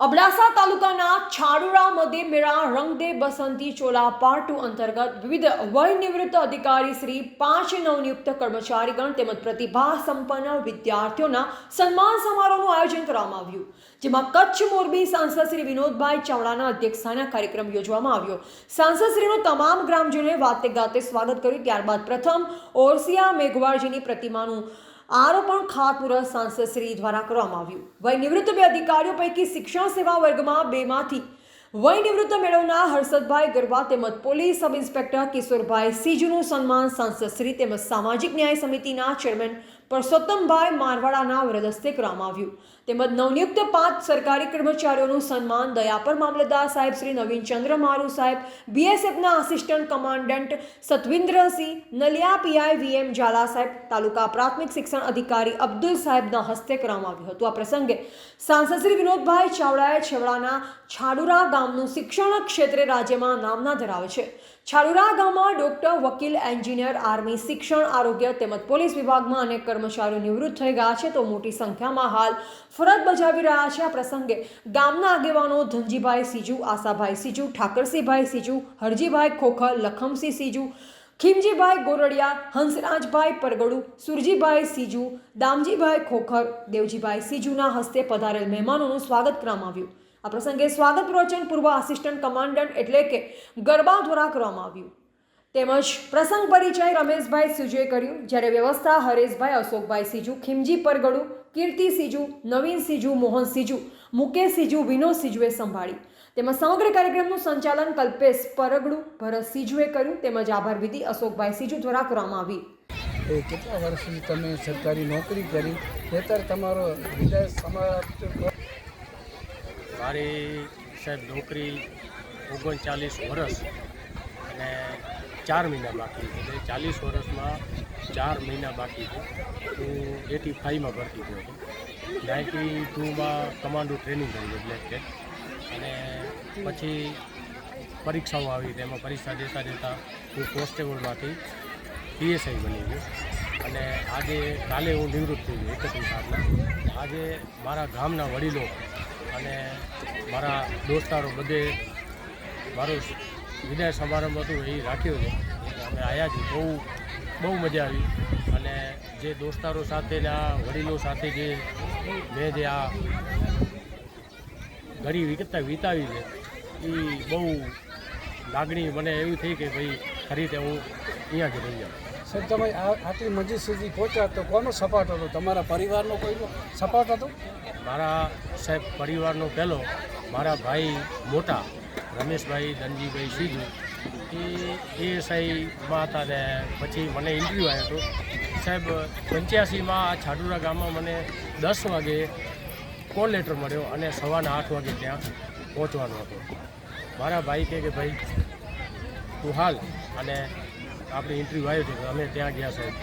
અબડાસા તાલુકાના છાડુરા, મધ્ય મેળા રંગદે બસંતી, ચોલા ટુ અંતર્ગત વિવિધ વય નિવૃત્ત અધિકારી શ્રી પાંચ નવનિયુક્ત કર્મચારીગણ તેમજ પ્રતિભા સંપન્ન વિદ્યાર્થીઓના સન્માન સમારોહનું આયોજન કરવામાં આવ્યું, જેમાં કચ્છ મોરબી સાંસદ શ્રી વિનોદભાઈ ચાવડાના અધ્યક્ષસ્થાને કાર્યક્રમ યોજવામાં આવ્યો. સાંસદશ્રીનું તમામ ગ્રામજનોએ વાતે ગાતે સ્વાગત કર્યું, ત્યારબાદ પ્રથમ ઓરસિયા મેઘવાળજીની પ્રતિમાનું આરોપણ ખાતમુહૂર્ત સાંસદ શ્રી દ્વારા કરવામાં આવ્યું. વય નિવૃત્ત બે અધિકારીઓ પૈકી શિક્ષણ સેવા વર્ગમાં બેમાંથી વય નિવૃત્ત મેળવનાર હર્ષદભાઈ ગરવા તેમજ પોલીસ સબ ઇન્સ્પેક્ટર કિશોરભાઈ સિજુનું સન્માન સાંસદશ્રી તેમજ સામાજિક ન્યાય સમિતિના ચેરમેન પરસોત્તમભાઈ મારવાડાના વરદસ્તે કરવામાં આવ્યું. તેમજ નવનિયુક્ત પાંચ સરકારી કર્મચારીઓનું સન્માન દયાપર મામલતદાર સાહેબ શ્રી નવીનચંદ્ર મારુ સાહેબ, બીએસએફના assistant commandant Satvindrasinh, Naliya PI VM Zala સાહેબ, તાલુકા પ્રાથમિક શિક્ષણ અધિકારી અબ્દુલ સાહેબના હસ્તે કરવામાં આવ્યું હતું. આ પ્રસંગે સાંસદ શ્રી વિનોદભાઈ ચાવડાએ છેવડાના છાડુરા ગામનું શિક્ષણ ક્ષેત્રે રાજ્યમાં નામના ધરાવે છે. છાડુરા ગામમાં ડોક્ટર, વકીલ, એન્જિનિયર, આર્મી, શિક્ષણ, આરોગ્ય તેમજ પોલીસ વિભાગમાં અનેક કર્મચારીઓ નિવૃત્ત થઈ ગયા છે તો મોટી સંખ્યામાં હાલ ફરજ બજાવી રહ્યા છે. આ પ્રસંગે ગામના આગેવાનો ધનજીભાઈ સીજુ, આશાભાઈ સીજુ, ઠાકરસિંહભાઈ સીજુ, હરજીભાઈ ખોખર, લખમસિંહ સીજુ, ખીમજીભાઈ ગોરડિયા, હંસરાજભાઈ પરગડુ, સુરજીભાઈ સીજુ, દામજીભાઈ ખોખર, દેવજીભાઈ સીજુના હસ્તે પધારેલ મહેમાનોનું સ્વાગત કરવામાં આવ્યું. આ પ્રસંગે સ્વાગત પ્રવચન પૂર્વ આસિસ્ટન્ટ કમાન્ડન્ટ એટલે કે ગરબા દ્વારા કરવામાં આવ્યું તેમજ પ્રસંગ પરિચય રમેશભાઈ સિજુએ કર્યું, જ્યારે વ્યવસ્થા હરેશભાઈ, અશોકભાઈ સિજુ, ખીમજી પરગડુ, કીર્તિ સિજુ, નવીન સીજુ, મોહન સીજુ, મુકેશ સિજુ, વિનોદ સિજુએ સંભાળી તેમજ સમગ્ર કાર્યક્રમનું સંચાલન કલ્પેશ પરગડુ, ભરત સિજુએ કર્યું, તેમજ આભાર વિધિ અશોકભાઈ સિજુ દ્વારા કરવામાં આવી એ કેટલા વર્ષની તમે સરકારી નોકરી કરી, અત્યારે તમારો વિદાય સમાપ્ત. મારી સાહેબ નોકરી ઓગણચાલીસ વર્ષ અને ચાર મહિના બાકી એટલે ચાલીસ વર્ષમાં ચાર મહિના બાકી છે. હું એટી ફાઈવમાં ભરતી થયો હતો નાઇન્ટી ટુમાં કમાન્ડો ટ્રેનિંગ કરી બ્લેક કે. અને પછી પરીક્ષાઓ આવી તેમાં પરીક્ષા દેતા દેતા હું કોન્સ્ટેબલમાંથી પીએસઆઈ બની ગયો. અને આજે કાલે હું નિવૃત્ત થઈ ગયો એકત્રીસ સાલના આજે મારા ગામના વડીલો અને મારા દોસ્તારો બધે મારું વિદાય સમારંભ હતું એ રાખ્યો છે. અમે આવ્યા છીએ. બહુ બહુ મજા આવી. અને જે દોસ્તારો સાથેના વડીલો સાથે જે મેં જે આ ઘડી વિકતા, વિતાવી છે, એ બહુ લાગણી મને એવી થઈ કે ભાઈ, ખરી તે હું અહીંયા જ રહી જાઉં સર તમે આ આટલી મંજિલ સુધી પહોંચ્યા તો કોનો સપાટ હતો? તમારા પરિવારનો કોઈનો સપાટ હતો? મારા સાહેબ પરિવારનો પહેલો, મારા ભાઈ મોટા, રમેશભાઈ, ધનજીભાઈ સીજુ એ એએસઆઈમાં હતા ને પછી મને ઇન્ટરવ્યૂ આવ્યો હતો. સાહેબ, પંચ્યાસીમાં આ છાડુરા ગામમાં મને દસ વાગે કોલ લેટર મળ્યો અને સવારના આઠ વાગે ત્યાં પહોંચવાનો હતો. મારા ભાઈ કહે કે ભાઈ, તું હાલ અને આપણે ઇન્ટરવ્યૂ આવ્યો છે, અમે ત્યાં ગયા સાહેબ.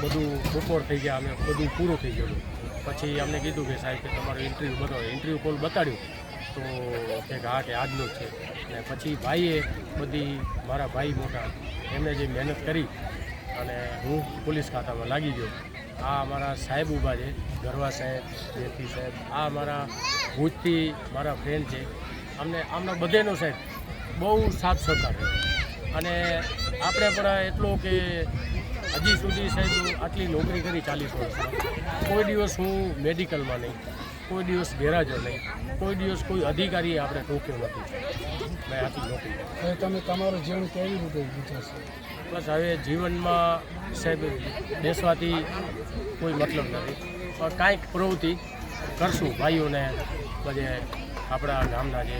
બધું બપોર થઈ ગયા, અમે બધું પૂરું થઈ ગયું પછી અમને કીધું કે સાહેબ કે તમારો ઇન્ટરવ્યૂ બતાવો. ઇન્ટરવ્યૂ કોલ બતાડ્યું. તો કે હા, કે આજનો છે. અને પછી ભાઈએ બધી, મારા ભાઈ મોટા એમણે જે મહેનત કરી અને હું પોલીસ ખાતામાં લાગી ગયો. આ અમારા સાહેબ ઊભા છે, ગરવા સાહેબ જેથી સાહેબ, આ અમારા ભૂજથી મારા ફ્રેન્ડ છે. અમને આમના બધેનો સાહેબ, બહુ સાથ સહકાર. અને આપણે પણ એટલો કે હજી સુધી સાહેબ આટલી નોકરી કરી ચાલીસ વર્ષ કોઈ દિવસ હું મેડિકલમાં નહીં કોઈ દિવસ ગેરાજો નહીં કોઈ દિવસ કોઈ અધિકારી આપણે ટોક્યો નથી. મેં આટલી નોકરી તમે તમારું જીવન કેવી રીતે વિચારશો બસ હવે જીવનમાં સાહેબ બેસવાથી કોઈ મતલબ નથી. પણ કાંઈક પ્રવૃત્તિ કરશું ભાઈઓને બધે આપણા ગામના જે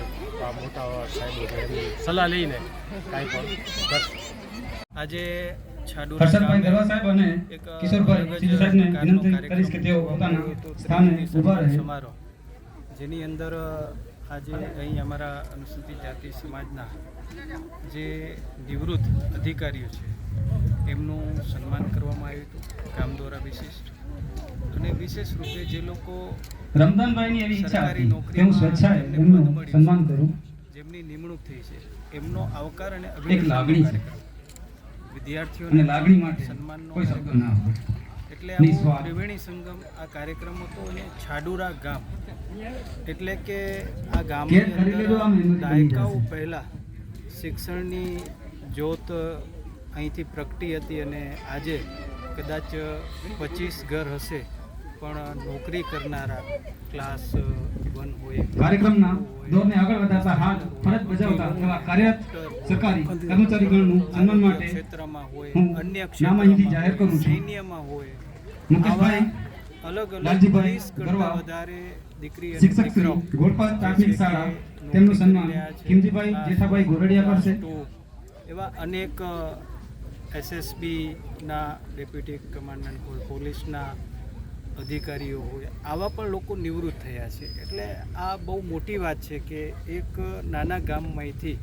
મોટા સાહેબો છે એમની સલાહ લઈને કાંઈ પણ કરશું. આજે હર્ષદભાઈ ગરવા સાહેબ અને કિશોરભાઈ અલગ સાહેબને વિનંતી કરીશ કે તેઓ પોતાના સ્થાને ઊભા રહે. સમારોહ જેની અંદર આજે અહીં અમારા અનુસૂચિત જાતિ સમાજના જે નિવૃત્ત અધિકારીઓ છે એમનું સન્માન કરવામાં આવ્યું હતું કામ દ્વારા વિશિષ્ટ અને વિશેષ રૂપે જે લોકો રમદાનભાઈની એવી ઈચ્છા હતી કે હું સ્વેચ્છાએ એમનું સન્માન. કરું જેમની નિમણૂક થઈ છે એમનો આવકાર અને એક લાગણી છે. વિદ્યાર્થીઓને લાગણી માટે સન્માનનો કોઈ શબ્દ ના હોય. એટલે આ. ત્રિવેણી સંગમ આ કાર્યક્રમ હતો અને છાડુરા ગામ. એટલે કે આ ગામની અંદર દાયકાઓ પહેલાં શિક્ષણની જ્યોત અહીંથી પ્રગટી હતી અને આજે કદાચ પચીસ ઘર હશે. પણ નોકરી કરનારા ક્લાસ વન હોય. કાર્યક્રમના દોરને આગળ વધારતા હાથ ફરજ બજાવતા એવા કાર્યરત સરકારી કર્મચારીગણનું સન્માન માટે ક્ષેત્રમાં હોય અન્ય ક્ષેત્રમાં જાહેર કરું છું. સૈન્યમાં હોય મુકેશભાઈ અલગ અલગ લાલજીભાઈ ગરવા, વધારે દીકરી શિક્ષક શ્રી દીકરાઓ પ્રાથમિક શાળા તેમનું સન્માન કિમજીભાઈ જેઠાભાઈ ગોરડિયા કરશે. એવા અનેક એસએસબીના ડેપ્યુટી કમાન્ડન્ટ પોલીસના અધિકારીઓ હોય, આવા પણ લોકો નિવૃત્ત થયા છે. એટલે આ બહુ મોટી વાત છે કે એક નાના ગામમાંથી,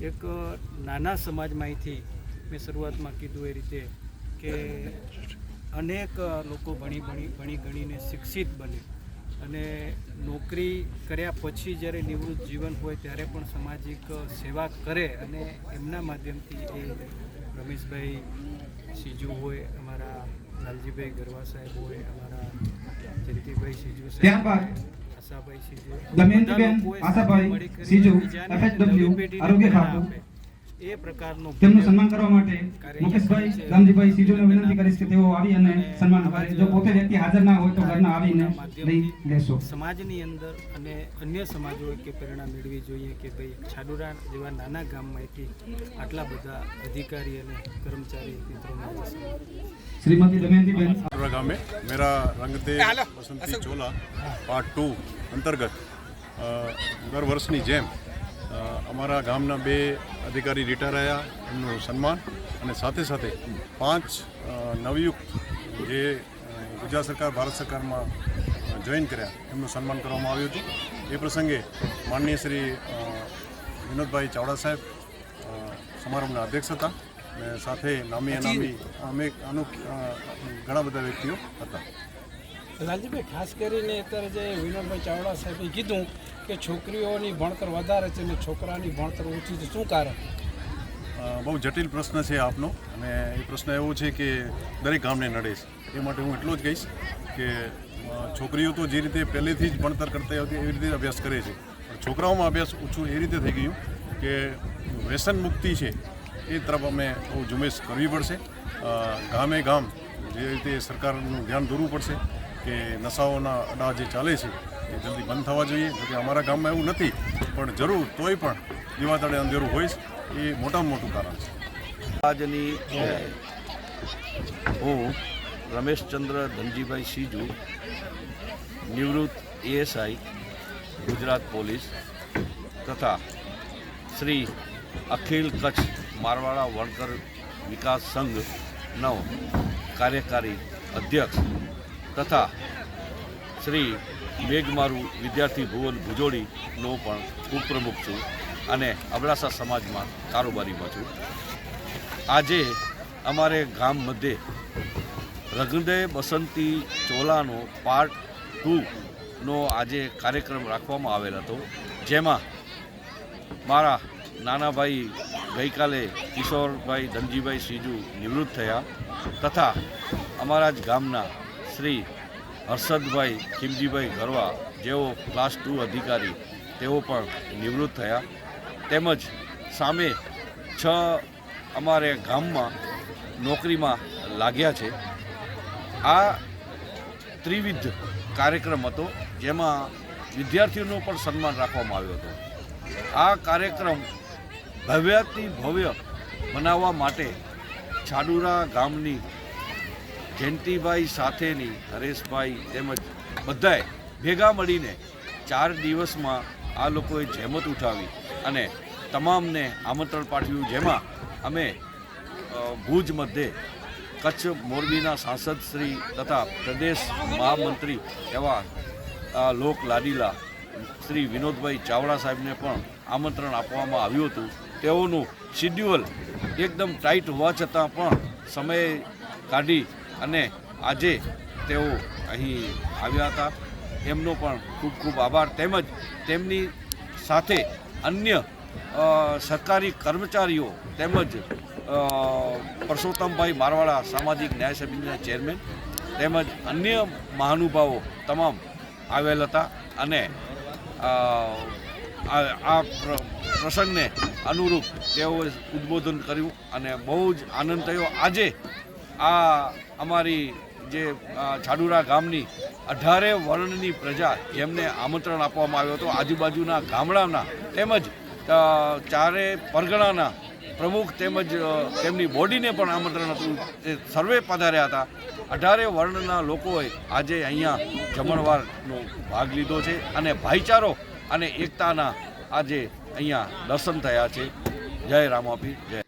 એક નાના સમાજમાંથી મેં શરૂઆતમાં કીધું એ રીતે કે અનેક લોકો ભણી ભણી ભણી ગણીને શિક્ષિત બને. અને નોકરી કર્યા પછી જ્યારે નિવૃત્ત જીવન હોય ત્યારે પણ સામાજિક સેવા કરે અને એમના માધ્યમથી એ રમેશભાઈ સીજુ હોય, અમારા લાલજીભાઈ ગરવા સાહેબ હોય, અમારા ત્યારબાદ દમયંતીબેન, આશાભાઈ સીજુ, પેઢીને આરોગ્ય ખાતું. એ પ્રકારનો તેમનું સન્માન કરવા માટે મુકેશભાઈ ગામજીભાઈ સીજુને વિનંતી કરીશ કે તેઓ આવી અને સન્માન કરે જો પોતે વ્યક્તિ હાજર ના હોય તો ઘરના આવીને લઈ લેશો. સમાજની અંદર અને અન્ય સમાજો કે પ્રેરણા મેળવી જોઈએ કે ભાઈ છાડુરા જેવા નાના ગામમાંથી આટલા બધા અધિકારી અને કર્મચારી મિત્રો શ્રીમતી દમયંતીબેન ગામે મેરા રંગતે વસંતી ચોલા પાર્ટ ટુ અંતર્ગત દર વર્ષની જેમ અમારા ગામના બે અધિકારી રિટાયર આવ્યા એમનું સન્માન અને સાથે સાથે પાંચ નવયુક્ત જે ગુજરાત સરકાર ભારત સરકારમાં જોઈન કર્યા એમનું સન્માન કરવામાં આવ્યું હતું. એ પ્રસંગે માનનીય શ્રી વિનોદભાઈ ચાવડા સાહેબ સમારંભના અધ્યક્ષ હતા અને સાથે નામી અનામી અમે અનુ ઘણા બધા વ્યક્તિઓ હતા. લાલજીભાઈ, ખાસ કરીને અત્યારે જે વિનોદભાઈ ચાવડા સાહેબે કીધું કે છોકરીઓની ભણતર વધારે છે અને છોકરાની ભણતર ઓછી છે, શું કારણ? બહુ જટિલ પ્રશ્ન છે આપનો અને એ પ્રશ્ન એવો છે કે દરેક ગામને નડે છે. એ માટે હું એટલું જ કહીશ કે છોકરીઓ તો જે રીતે પહેલેથી જ ભણતર કરતા હતી એવી રીતે અભ્યાસ કરે છે. છોકરાઓમાં અભ્યાસ ઓછું એ રીતે થઈ ગયું કે વ્યસન મુક્તિ છે એ તરફ અમે બહુ ઝુંબેશ કરવી પડશે. ગામે ગામ જે રીતે સરકારનું ધ્યાન દોરવું પડશે કે નશાઓના અડા જે ચાલે છે, એ જલ્દી બંધ થવા જોઈએ, જોકે અમારા ગામમાં એવું નથી, પણ જરૂર તોય પણ દિવાતળે અંધેરું હોય છે, એ મોટામાં મોટું કારણ છે. આજની હું રમેશચંદ્ર ધનજીભાઈ સીજુ, નિવૃત્ત એએસઆઈ, ગુજરાત પોલીસ, તથા શ્રી અખિલ કચ્છ મારવાડા વણકર વિકાસ સંઘનો કાર્યકારી અધ્યક્ષ તથા શ્રી મેઘમારું વિદ્યાર્થી ભુવન ભુજોડીનો પણ ઉપપ્રમુખ છું અને અબડાસા સમાજમાં કારોબારીમાં છું. આજે અમારે ગામ મધ્યે રગદે બસંતી ચોલાનો પાર્ટ ટુનો આજે કાર્યક્રમ રાખવામાં આવેલ હતો, જેમાં મારા નાના ભાઈ ગઈકાલે કિશોરભાઈ ધનજીભાઈ સીજુ નિવૃત્ત થયા તથા અમારા જ ગામના શ્રી હર્ષદભાઈ ખીમજીભાઈ ગરવા જેઓ ક્લાસ ટુ અધિકારી, તેઓ પણ નિવૃત્ત થયા. તેમજ સામે છ અમારે ગામમાં નોકરીમાં લાગ્યા છે. આ ત્રિવિધ કાર્યક્રમ હતો, જેમાં વિદ્યાર્થીઓનું પણ સન્માન રાખવામાં આવ્યું હતું. આ કાર્યક્રમ ભવ્યથી ભવ્ય બનાવવા માટે છાડુરા ગામની જયંતિભાઈ સાથેની, હરેશભાઈ તેમજ બધાએ ભેગા મળીને ચાર દિવસમાં આ લોકોએ જહેમત ઉઠાવી અને તમામને આમંત્રણ પાઠવ્યું, જેમાં અમે ભુજ મધ્યે કચ્છ મોરબીના સાંસદ શ્રી તથા પ્રદેશ મહામંત્રી એવા લોક લાડીલા શ્રી વિનોદભાઈ ચાવડા સાહેબને પણ આમંત્રણ આપવામાં આવ્યું હતું. તેઓનું શિડ્યુઅલ એકદમ ટાઈટ હોવા છતાં પણ સમય કાઢી અને આજે તેઓ અહીં આવ્યા હતા. એમનો પણ ખૂબ ખૂબ આભાર. તેમજ તેમની સાથે અન્ય સરકારી કર્મચારીઓ તેમજ પરસોત્તમભાઈ મારવાડા સામાજિક ન્યાય સમિતિના ચેરમેન તેમજ અન્ય મહાનુભાવો તમામ આવેલ હતા અને આ પ્રસંગને અનુરૂપ તેઓએ ઉદ્બોધન કર્યું અને બહુ જ આનંદ થયો. આજે આ અમારી જે છાડુરા ગામની અઢારે વર્ણની પ્રજા એમને આમંત્રણ આપવામાં આવ્યું હતું. આજુબાજુના ગામડાના તેમજ ચારે પરગણાના પ્રમુખ તેમજ તેમની બોડીને પણ આમંત્રણ હતું. તે સર્વે પધાર્યા હતા. અઢારે વર્ણના લોકોએ આજે અહીંયા જમણવારનો ભાગ લીધો છે અને ભાઈચારો અને એકતાના આજે અહીંયા દર્શન થયા છે. જય રામાપી જય.